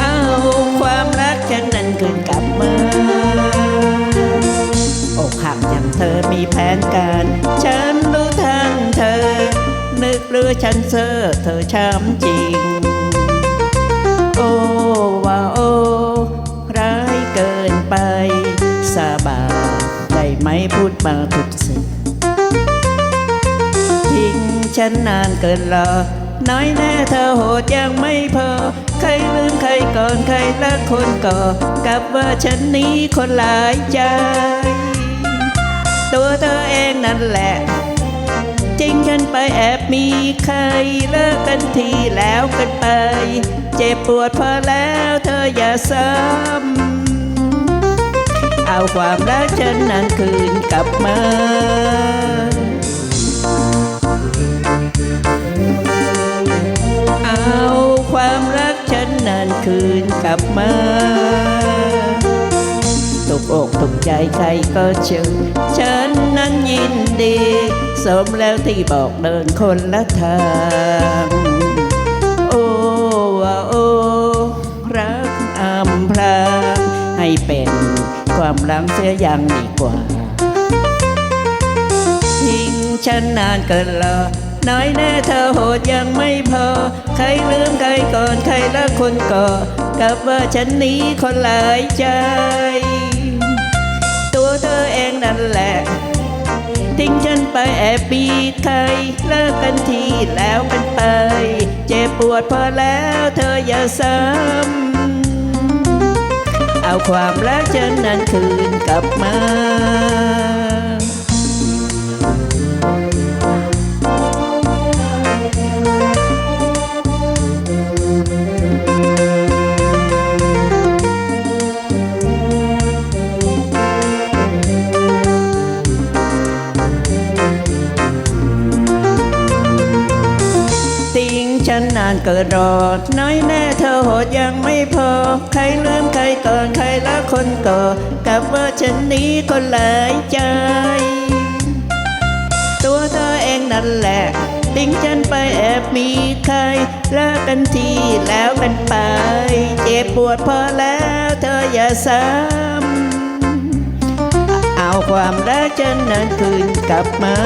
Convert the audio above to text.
เอาความรักฉันนั้นคืนกลับมาอกหักอย่างเธอมีแผนการ ฉันรู้ทันเธอ นึกหรือฉันเซ่อเธอช้ำจริง โอ้ว่าโอ้ร้ายเกินไปสาบาได้ไหมพูดมาทุกสิ่งทิ้งฉันนานเกินรอ น้อยแน่เธอโหดยังไม่พอ ใครลืมใครก่อนใครละคนก่อกับว่าฉันนี้คนหลายใจตัวเธอเองนั่นแหละ จริงฉันไปแอบมีใครเลิกกันทีแล้วกันไป เจ็บปวดพอแล้วเธออย่าซ้ำเอาความรักฉันนั้นคืนกลับมา นนั้นคืนกลับมาตกอกตกใจใครก็เชิญฉันนั้นยินดี สมแล้วที่บอกเดินคนละทางโอ้ว่าโอ้รักอำพรางให้เป็นความรังเสียยังดีกว่าทิ้งฉันนานเกินรอ น้อยแน่เธอโหดยังไม่พอ ใครลืมใครก่อนใครละคนก่อกับว่าฉันนี้คนหลายใจ ตัวเธอเองนั่นแหละ ทิ้งฉันไปแอบปีใครเลิกกันทีแล้วกันไป เจ็บปวดพอแล้วเธออย่าซ้ำเอาความรักฉันนั้นคืนกลับมาานเกินรอน้อยแน่เธอโหดยังไม่พอ ใครลืมใครก่อนใครละคนก่อกับว่าฉันนี้คนหลายใจ ตัวเธอเองนั่นแหละ ทิ้งฉันไปแอบมีใครเลิกกันทีแล้วกันไป เจ็บปวดพอแล้วเธออย่าซ้ำเอาความรักฉันนั้นคืนกลับมา